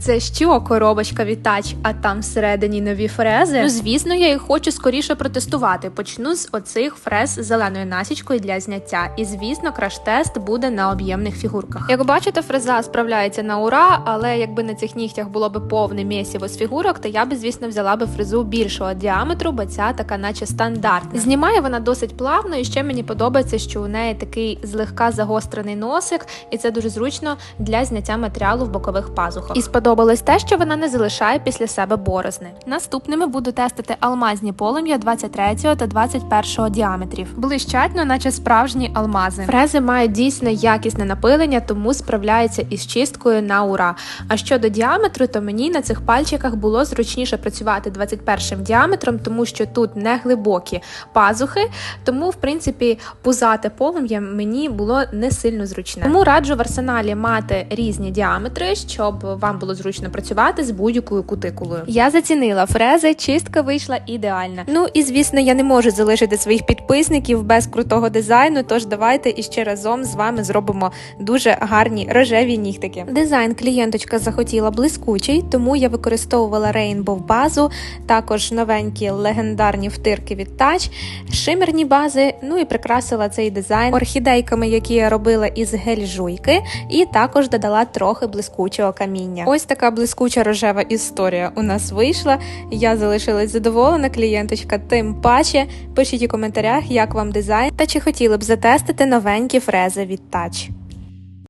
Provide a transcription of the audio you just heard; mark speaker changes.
Speaker 1: Це що, коробочка від тач, а там всередині нові фрези? Ну, звісно, я їх хочу скоріше протестувати. Почну з оцих фрез з зеленою насічкою для зняття. І звісно, краш-тест буде на об'ємних фігурках. Як бачите, фреза справляється на ура, але якби на цих нігтях було би повне місіво з фігурок, то я би, звісно, взяла би фрезу більшого діаметру, бо ця така, наче стандартна. Знімає вона досить плавно, і ще мені подобається, що у неї такий злегка загострений носик, і це дуже зручно для зняття матеріалу в бокових пазухах. І сподобалось те, що вона не залишає після себе борозни. Наступними буду тестити алмазні полум'я 23 та 21 діаметрів. Блищать, ну наче справжні алмази. Фрези мають дійсно якісне напилення, тому справляються із чисткою на ура. А щодо діаметру, то мені на цих пальчиках було зручніше працювати 21 діаметром, тому що тут не глибокі пазухи, тому в принципі пузате полум'я мені було не сильно зручне. Тому раджу в арсеналі мати різні діаметри, щоб вам було зручно працювати з будь-якою кутикулою. Я зацінила фрези, чистка вийшла ідеальна. Ну і звісно, я не можу залишити своїх підписників без крутого дизайну. Тож давайте іще разом з вами зробимо дуже гарні рожеві нігтики. Дизайн клієнточка захотіла блискучий, тому я використовувала Rainbow базу, також новенькі легендарні втирки від Touch, шимерні бази. Ну і прикрасила цей дизайн орхідейками, які я робила із гель-жуйки, і також додала трохи блискучого каміння. Ось така блискуча рожева історія у нас вийшла. Я залишилась задоволена, клієнточка тим паче. Пишіть у коментарях, як вам дизайн та чи хотіли б затестити новенькі фрези від Touch.